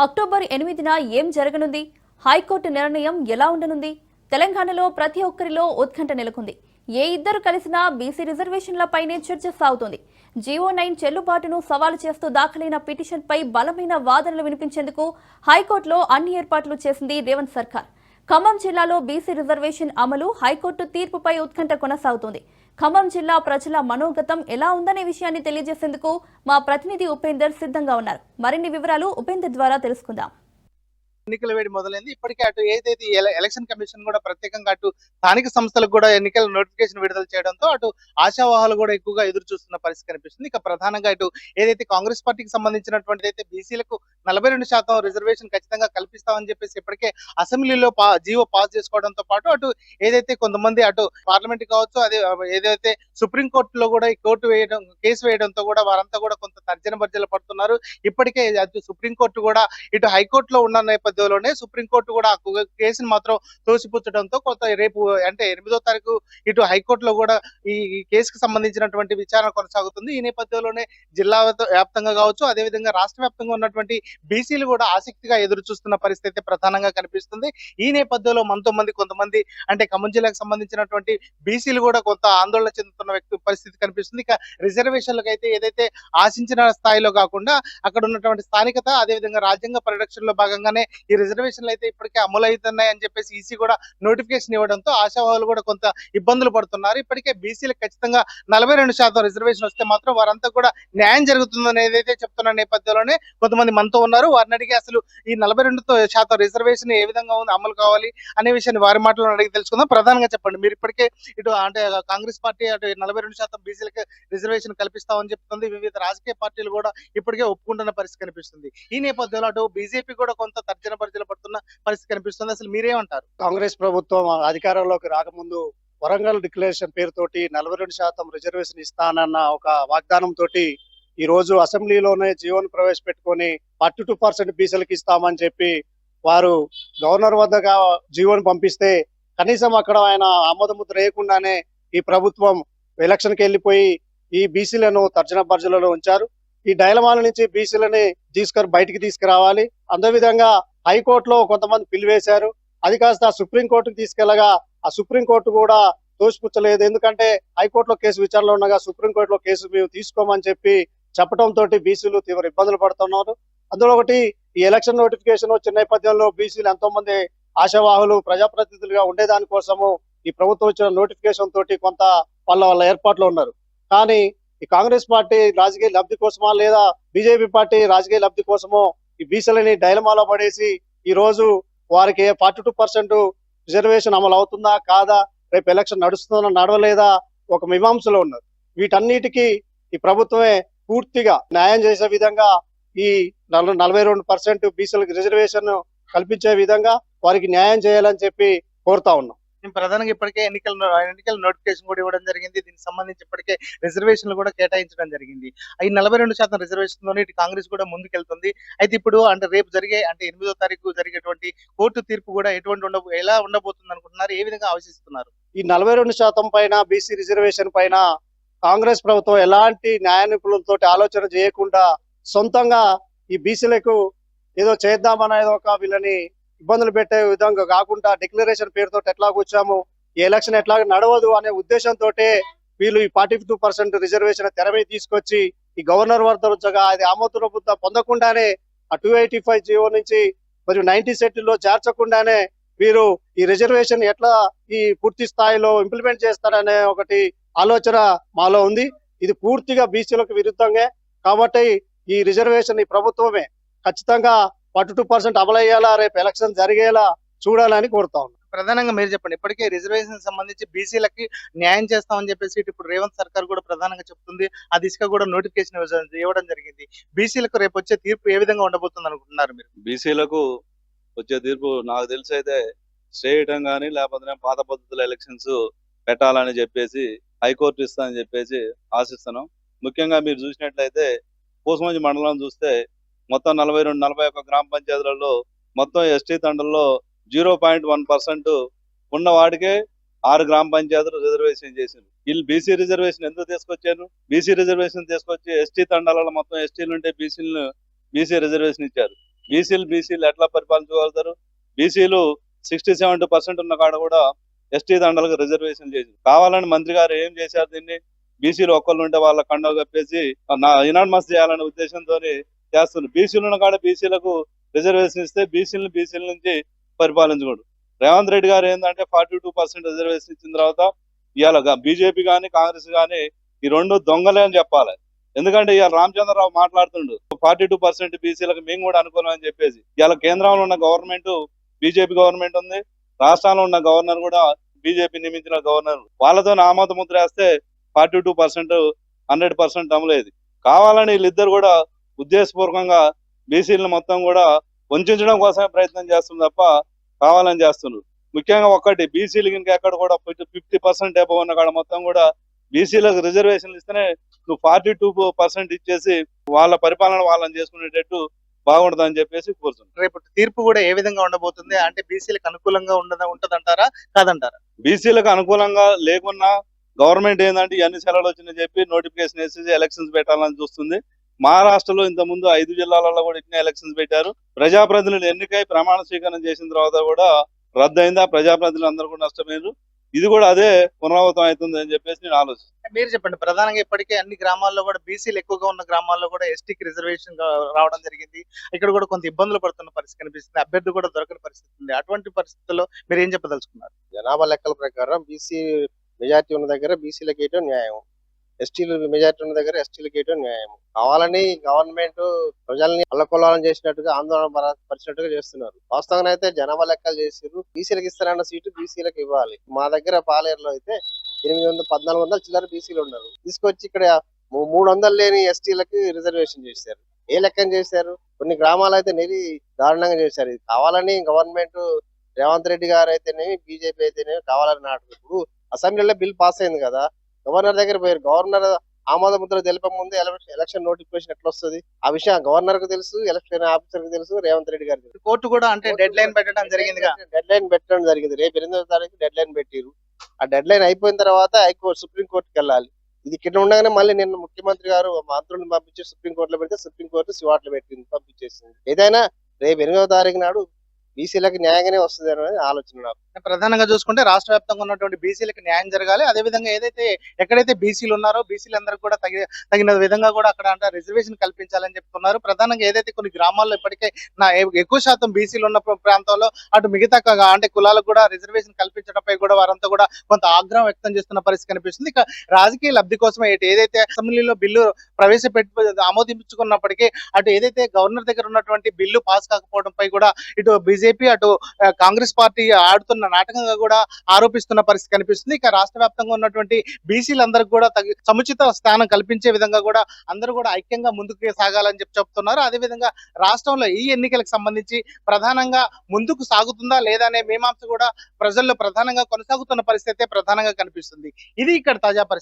October ఎనిమిదిన ఏం జరగనుంది? హైకోర్టు నిర్ణయం ఎలా ఉండనుంది? తెలంగాణలో ప్రతి ఒక్కరిలో ఉత్కంఠ నెలకొంది. ఏ ఇద్దరు కలిసినా బీసీ రిజర్వేషన్లపైనే చర్చ సాగుతోంది. జీవో నైన్ చెల్లుబాటును సవాలు చేస్తూ దాఖలైన పిటిషన్పై బలమైన వాదనలు వినిపించేందుకు హైకోర్టులో అన్ని ఏర్పాట్లు చేసింది రేవంత్ సర్కార్. ఖమ్మం జిల్లాలో బీసీ రిజర్వేషన్ అమలు హైకోర్టు తీర్పుపై ఉత్కంఠ కొనసాగుతోంది. ఖమ్మం జిల్లా ప్రజల మనోగతం ఎలా ఉందనే విషయాన్ని తెలియజేసేందుకు మా ప్రతినిధి ఉపేందర్ సిద్ధంగా ఉన్నారు. మరిన్ని వివరాలు ఉపేందర్ ద్వారా తెలుసుకుందాం. ఎన్నికల వేడి మొదలైంది. ఇప్పటికే అటు ఏదైతే ఎల- ఎలక్షన్ కమిషన్ కూడా ప్రత్యేకంగా అటు స్థానిక సంస్థలకు కూడా ఎన్నికల నోటిఫికేషన్ విడుదల చేయడంతో అటు ఆశావాహాలు కూడా ఎక్కువగా ఎదురు చూస్తున్న పరిస్థితి కనిపిస్తుంది. ఇక ప్రధానంగా అటు ఏదైతే కాంగ్రెస్ పార్టీకి సంబంధించినటువంటి అయితే బీసీలకు నలభై రెండు శాతం రిజర్వేషన్ ఖచ్చితంగా కల్పిస్తామని చెప్పేసి ఇప్పటికే అసెంబ్లీలో పా జీవో పాస్ చేసుకోవడంతో పాటు అటు ఏదైతే కొంతమంది అటు పార్లమెంట్ కావచ్చు అదే ఏదైతే సుప్రీం కోర్టులో కూడా ఈ కోర్టు వేయడం కేసు వేయడంతో కూడా వారంతా కూడా కొంత తర్జన భర్జన పడుతున్నారు. ఇప్పటికే అటు సుప్రీం కోర్టు కూడా ఇటు హైకోర్టులో ఉన్న నేపథ్యంలోనే సుప్రీం కోర్టు కూడా ఆ కేసును మాత్రం తోసిపుచ్చడంతో కొంత రేపు అంటే ఎనిమిదో తారీఖు ఇటు హైకోర్టులో కూడా ఈ కేసుకు సంబంధించినటువంటి విచారణ కొనసాగుతుంది. ఈ నేపథ్యంలోనే జిల్లా వ్యాప్తంగా కావచ్చు అదే విధంగా రాష్ట్ర వ్యాప్తంగా ఉన్నటువంటి బీసీలు కూడా ఆసక్తిగా ఎదురు చూస్తున్న పరిస్థితి అయితే ప్రధానంగా కనిపిస్తుంది. ఈ నేపథ్యంలో మనతో మంది కొంతమంది అంటే ఖమ్మం జిల్లాకు సంబంధించినటువంటి బీసీలు కూడా కొంత ఆందోళన చెందుతున్న వ్యక్తి పరిస్థితి కనిపిస్తుంది. ఇక రిజర్వేషన్లకు అయితే ఏదైతే ఆశించిన స్థాయిలో కాకుండా అక్కడ ఉన్నటువంటి స్థానికత అదే విధంగా రాజ్యాంగ పరిరక్షణలో భాగంగానే ఈ రిజర్వేషన్లు అయితే ఇప్పటికే అమలు అవుతున్నాయి అని చెప్పేసి ఈసీ కూడా నోటిఫికేషన్ ఇవ్వడంతో ఆశావాహులు కూడా కొంత ఇబ్బందులు పడుతున్నారు. ఇప్పటికే బీసీలకు ఖచ్చితంగా నలభై రెండు శాతం రిజర్వేషన్ వస్తే మాత్రం వారంతా కూడా న్యాయం జరుగుతుందని ఏదైతే చెప్తున్న నేపథ్యంలోనే కొంతమంది మనతో ఉన్నారు. వారిని అడిగి అసలు ఈ నలభై రెండు శాతం రిజర్వేషన్ ఏ విధంగా ఉంది అమలు కావాలి అనే విషయాన్ని వారి మాటలో అడిగి తెలుసుకుందాం. ప్రధానంగా చెప్పండి మీరు ఇప్పటికే ఇటు అంటే కాంగ్రెస్ పార్టీ అటు నలభై రెండు శాతం బీసీలకు రిజర్వేషన్ కల్పిస్తామని చెప్తుంది. వివిధ రాజకీయ పార్టీలు కూడా ఇప్పటికే ఒప్పుకుంటున్న పరిస్థితి కనిపిస్తుంది. ఈ నేపథ్యంలో అటు బీజేపీ కూడా కొంత తర్జన భర్జన పడుతున్న పరిస్థితి కనిపిస్తుంది. అసలు మీరేమంటారు? కాంగ్రెస్ ప్రభుత్వం అధికారంలోకి రాకముందు వరంగల్ డిక్లరేషన్ పేరుతోటి నలభై రెండు శాతం రిజర్వేషన్ ఇస్తానన్న ఒక వాగ్దానం తోటి ఈ రోజు అసెంబ్లీలోనే జీవోను ప్రవేశపెట్టుకొని ఫార్టీ టూ పర్సెంట్ బీసీలకు ఇస్తామని చెప్పి వారు గవర్నర్ వద్దగా జీవోను పంపిస్తే కనీసం అక్కడ ఆయన ఆమోద ముద్ర వేయకుండానే ఈ ప్రభుత్వం ఎలక్షన్కి వెళ్ళిపోయి ఈ బీసీలను తర్జన భర్జనలో ఉంచారు. ఈ డైలమాల నుంచి బీసీలని తీసుకొని బయటికి తీసుకురావాలి. అందువిధంగా విధంగా హైకోర్టులో కొంతమంది పిలివేశారు అది కాస్త సుప్రీంకోర్టుకు తీసుకెళ్ళగా ఆ సుప్రీం కోర్టు కూడా తోసిపుచ్చలేదు. ఎందుకంటే హైకోర్టులో కేసు విచారణలో ఉండగా సుప్రీం కోర్టులో కేసు మేము తీసుకోమని చెప్పి చెప్పడంతో బీసీలు తీవ్ర ఇబ్బందులు పడుతున్నారు. అందులో ఒకటి ఈ ఎలక్షన్ నోటిఫికేషన్ వచ్చిన నేపథ్యంలో బీసీలు ఎంతో మంది ఆశావాహులు ప్రజాప్రతినిధులుగా ఉండేదాని కోసము ఈ ప్రభుత్వం వచ్చిన నోటిఫికేషన్ తోటి కొంత వాళ్ళ వాళ్ళ ఏర్పాట్లు ఉన్నారు. కానీ ఈ కాంగ్రెస్ పార్టీ రాజకీయ లబ్ధి కోసమా లేదా బీజేపీ పార్టీ రాజకీయ లబ్ధి కోసమో ఈ బీసీలని డైలమాలో పడేసి ఈ రోజు వారికి ఫార్టీ టూ పర్సెంట్ రిజర్వేషన్ అమలు అవుతుందా కాదా? రేపు ఎలక్షన్ నడుస్తుందా నడవలేదా? ఒక మీమాంసలో ఉన్నారు. వీటన్నిటికీ ఈ ప్రభుత్వమే పూర్తిగా న్యాయం చేసే విధంగా ఈ నలభై రెండు పర్సెంట్ బీసీలకు రిజర్వేషన్ కల్పించే విధంగా వారికి న్యాయం చేయాలని చెప్పి కోరుతా ఉన్నాం. మేము ప్రధానంగా ఇప్పటికే ఎన్నికల ఎన్నికల నోటిఫికేషన్ కూడా ఇవ్వడం జరిగింది. దీనికి సంబంధించి ఇప్పటికే రిజర్వేషన్లు కూడా కేటాయించడం జరిగింది. ఈ నలభై రెండు శాతం రిజర్వేషన్ ఇటు కాంగ్రెస్ కూడా ముందుకెళ్తుంది. అయితే ఇప్పుడు అంటే రేపు జరిగే అంటే ఎనిమిదో తారీఖు జరిగేటువంటి కోర్టు తీర్పు కూడా ఎటువంటి ఉండ ఎలా ఉండబోతుంది అనుకుంటున్నారు ఏ విధంగా ఆలోచిస్తున్నారు? ఈ నలభై రెండు శాతం పైన బీసీ రిజర్వేషన్ పైన కాంగ్రెస్ ప్రభుత్వం ఎలాంటి న్యాయ నిపుణులతో ఆలోచన చేయకుండా సొంతంగా ఈ బీసీలకు ఏదో చేద్దామనేది ఒక వీళ్ళని ఇబ్బందులు పెట్టే విధంగా కాకుండా డిక్లరేషన్ పేరుతో ఎట్లా కూర్చాము ఈ ఎలక్షన్ ఎట్లా నడవదు అనే ఉద్దేశంతో వీళ్ళు ఈ ఫార్టీ టూ పర్సెంట్ రిజర్వేషన్ తెర మీద తీసుకొచ్చి ఈ గవర్నర్ వద్ద అది ఆమోదన బుద్ధ పొందకుండానే ఆ టూ ఎయిటీ ఫైవ్ జీవో నుంచి మరియు నైన్టీ సెట్లో చేర్చకుండానే వీరు ఈ రిజర్వేషన్ ఎట్లా ఈ పూర్తి స్థాయిలో ఇంప్లిమెంట్ చేస్తారనే ఒకటి ఆలోచన మాలో ఉంది. ఇది పూర్తిగా బీసీలకు విరుద్ధంగా కాబట్టి ఈ రిజర్వేషన్ ఈ ప్రభుత్వమే ఖచ్చితంగా ఫార్టీ టూ పర్సెంట్ అమలయ్యేలా రేపు ఎలక్షన్ జరిగేలా చూడాలని కోరుతా ఉన్నాం. ప్రధానంగా మీరు చెప్పండి ఇప్పటికే రిజర్వేషన్ సంబంధించి బీసీలకి న్యాయం చేస్తామని చెప్పేసి ఇటు ఇప్పుడు రేవంత్ సర్కార్ కూడా ప్రధానంగా చెప్తుంది. ఆ దిశగా కూడా నోటిఫికేషన్ ఇవ్వడం జరిగింది. బీసీలకు రేపు వచ్చే తీర్పు ఏ విధంగా ఉండబోతుంది అనుకుంటున్నారు మీరు? బీసీలకు వచ్చే తీర్పు నాకు తెలిసి అయితే చేయటం కానీ లేకపోతే పాత పద్ధతుల ఎలక్షన్స్ పెట్టాలని చెప్పేసి హైకోర్టు ఇస్తానని చెప్పేసి ఆశిస్తున్నాం. ముఖ్యంగా మీరు చూసినట్లయితే పూసమంచి మండలం చూస్తే మొత్తం నలభై రెండు నలభై ఒక్క గ్రామ పంచాయతీలలో మొత్తం ఎస్టీ తండల్లో జీరో పాయింట్ వన్ పర్సెంట్ ఉన్న వాడికే ఆరు గ్రామ పంచాయతీలు రిజర్వేషన్ చేసింది వీళ్ళు బీసీ రిజర్వేషన్ ఎందుకు తీసుకొచ్చారు? బీసీ రిజర్వేషన్ తీసుకొచ్చి ఎస్టీ తండాలలో మొత్తం ఎస్టీలు ఉంటే బీసీలను బీసీ రిజర్వేషన్ ఇచ్చారు. బీసీలు బీసీలు ఎట్లా పరిపాలించగలుగుతారు? బీసీలు సిక్స్టీ సెవెంటీ పర్సెంట్ ఉన్న కాడ కూడా ఎస్టీ దండలకు రిజర్వేషన్ చేసి కావాలని మంత్రి గారు ఏం చేశారు దీన్ని? బీసీలు ఒక్కళ్ళు ఉంటే వాళ్ళ కండవ కప్పేసి నా ఇనాన్మస్ చేయాలనే ఉద్దేశంతో చేస్తున్నారు. బీసీలు కాడ బీసీలకు రిజర్వేషన్ ఇస్తే బీసీలను బీసీల నుంచి పరిపాలించకూడదు. రేవంత్ రెడ్డి గారు ఏంటంటే ఫార్టీ టూ పర్సెంట్ రిజర్వేషన్ ఇచ్చిన తర్వాత ఇవాళ బీజేపీ కానీ కాంగ్రెస్ కానీ ఈ రెండు దొంగలే అని చెప్పాలి. ఎందుకంటే ఇవాళ రామచంద్రరావు మాట్లాడుతుండు ఫార్టీ టూ పర్సెంట్ బీసీలకు మేము కూడా అనుకూలం అని చెప్పేసి. ఇవాళ కేంద్రంలో ఉన్న గవర్నమెంట్ బీజేపీ గవర్నమెంట్ ఉంది. రాష్ట్రాల్లో ఉన్న గవర్నర్ కూడా బీజేపీ నియమించిన గవర్నర్. వాళ్ళతో ఆమోద ముద్ర వేస్తే forty two percent hundred percent అమలేదు కావాలని వీళ్ళిద్దరు కూడా ఉద్దేశపూర్వకంగా బీసీలను మొత్తం కూడా వంచడం కోసమే ప్రయత్నం చేస్తుంది తప్ప కావాలని చేస్తున్నారు. ముఖ్యంగా ఒక్కటి బీసీలు ఇంకా ఎక్కడ కూడా ఫిఫ్టీ పర్సెంట్ ఎబో ఉన్న కాడ మొత్తం కూడా బీసీలకు రిజర్వేషన్లు ఇస్తేనే నువ్వు ఫార్టీ టూ పర్సెంట్ ఇచ్చేసి వాళ్ళ పరిపాలన వాళ్ళని చేసుకునేటట్టు బాగుంటుందని చెప్పేసి కోరుతున్నాను. రేపు తీర్పు కూడా ఏ విధంగా ఉండబోతుంది? అంటే బీసీలకు అనుకూలంగా ఉండదా ఉంటదంటారా కాదంటారా? బీసీలకు అనుకూలంగా లేకున్నా గవర్నమెంట్ ఏంటంటే ఇవన్నీ సెలవులు వచ్చినాయి చెప్పి నోటిఫికేషన్ వేసేసి ఎలక్షన్స్ పెట్టాలని చూస్తుంది. మహారాష్ట్రలో ఇంత ముందు ఐదు జిల్లాలలో కూడా ఇట్నే ఎలక్షన్స్ పెట్టారు. ప్రజాప్రతినిధులు ఎన్నికై ప్రమాణ స్వీకారం చేసిన తర్వాత కూడా రద్దయింది? ప్రజాప్రతినిధులు అందరూ కూడా నష్టపోయారు ఇది కూడా అదే పునరావృతం అవుతుంది అని చెప్పేసి నేను ఆలోచిస్తాను మీరు చెప్పండి ప్రధానంగా ఇప్పటికే అన్ని గ్రామాల్లో కూడా బీసీలు ఎక్కువగా ఉన్న గ్రామాల్లో కూడా ఎస్టీకి రిజర్వేషన్ రావడం జరిగింది. ఇక్కడ కూడా కొంత ఇబ్బందులు పడుతున్న పరిస్థితి కనిపిస్తుంది. అభ్యర్థి కూడా దొరకని పరిస్థితి ఉంది. అటువంటి పరిస్థితుల్లో మీరు ఏం చెప్పదలుచుకున్నారు? జనాభా లెక్కల ప్రకారం బీసీ మెజారిటీ ఉన్న దగ్గర బీసీలకు వేయటం న్యాయం. ఎస్టీలు మెజారిటీ ఉన్న దగ్గర ఎస్టీలు గేయడం న్యాయం. కావాలని గవర్నమెంట్ ప్రజల్ని అల్లకొల్లాలని చేసినట్టుగా ఆందోళన పరిచినట్టుగా చేస్తున్నారు. వాస్తవంగా అయితే జనాభా లెక్కలు చేసారు బీసీలకు ఇస్తారన్న సీటు బీసీలకు ఇవ్వాలి. మా దగ్గర పాలేరులో అయితే ఎనిమిది వందల పద్నాలుగు వందల చిల్లర బీసీలు ఉన్నారు. తీసుకొచ్చి ఇక్కడ మూ- మూడు వందలు లేని ఎస్టీలకి రిజర్వేషన్ చేశారు. ఏ లెక్కన చేశారు? కొన్ని గ్రామాలు అయితే నెరి దారుణంగా చేశారు. ఇది కావాలని గవర్నమెంట్ రేవంత్ రెడ్డి గారు అయితేనేమి బీజేపీ అయితేనేమి కావాలని నాటుకు ఇప్పుడు అసెంబ్లీలో బిల్ పాస్ అయింది కదా. గవర్నర్ దగ్గర పోయారు. గవర్నర్ ఆమోద ముద్ర తెలిపే ముందు ఎలక్షన్ ఎలక్షన్ నోటిఫికేషన్ ఎట్లా వస్తుంది ఆ విషయం గవర్నర్కు తెలుసు ఎలక్షన్ ఆఫీసర్కు తెలుసు రేవంత్ రెడ్డి గారికి కోర్టు కూడా అంటే డెడ్ లైన్ పెట్టడం జరిగిందిగా? డెడ్ లైన్ పెట్టడం జరిగింది. రేపు ఎనిమిదో తారీఖు డెడ్ లైన్ పెట్టిరు ఆ డెడ్ లైన్ అయిపోయిన తర్వాత హైకోర్టు సుప్రీం కోర్టుకి వెళ్ళాలి. ఇది ఇక్కడ ఉండగానే మళ్ళీ నిన్న ముఖ్యమంత్రి గారు మంత్రులను పంపించి సుప్రీం కోర్టులో పెడితే సుప్రీం కోర్టు సివాట్లు పెట్టింది పంపించేసింది. ఏదైనా రేపు ఎనిమిదో తారీఖు నాడు బీసీలకు న్యాయంగానే వస్తుంది అనేది ఆలోచన నాకు. ప్రధానంగా చూసుకుంటే రాష్ట్ర వ్యాప్తంగా ఉన్నటువంటి బీసీలకు న్యాయం జరగాలి. అదే విధంగా ఏదైతే ఎక్కడైతే బీసీలు ఉన్నారో బీసీలు అందరికీ కూడా తగిన తగిన విధంగా కూడా అక్కడ అంటే రిజర్వేషన్ కల్పించాలని చెప్తున్నారు. ప్రధానంగా ఏదైతే కొన్ని గ్రామాల్లో ఇప్పటికే నా ఎక్కువ శాతం బీసీలు ఉన్న ప్రాంతాల్లో అటు మిగతా అంటే కులాలకు కూడా రిజర్వేషన్ కల్పించడంపై కూడా వారంతా కూడా కొంత ఆగ్రహం వ్యక్తం చేస్తున్న పరిస్థితి కనిపిస్తుంది. ఇక రాజకీయ లబ్ధి కోసమే ఇటు ఏదైతే అసెంబ్లీలో బిల్లు ప్రవేశపెట్టి ఆమోదించుకున్నప్పటికీ అటు ఏదైతే గవర్నర్ దగ్గర ఉన్నటువంటి బిల్లు పాస్ కాకపోవడంపై కూడా ఇటు బీజేపీ అటు కాంగ్రెస్ పార్టీ ఆడుతున్న నాటకంగా కూడా ఆరోపిస్తున్న పరిస్థితి కనిపిస్తుంది. ఇక రాష్ట్ర వ్యాప్తంగా ఉన్నటువంటి బీసీలందరికీ కూడా సముచిత స్థానం కల్పించే విధంగా కూడా అందరూ కూడా ఐక్యంగా ముందుకు సాగాలని చెప్పి చెప్తున్నారు. అదే విధంగా రాష్ట్రంలో ఈ ఎన్నికలకు సంబంధించి ప్రధానంగా ముందుకు సాగుతుందా లేదా అనే మీమాంస కూడా ప్రజల్లో ప్రధానంగా కొనసాగుతున్న పరిస్థితి ప్రధానంగా కనిపిస్తుంది. ఇది ఇక్కడ తాజా పరిస్థితి.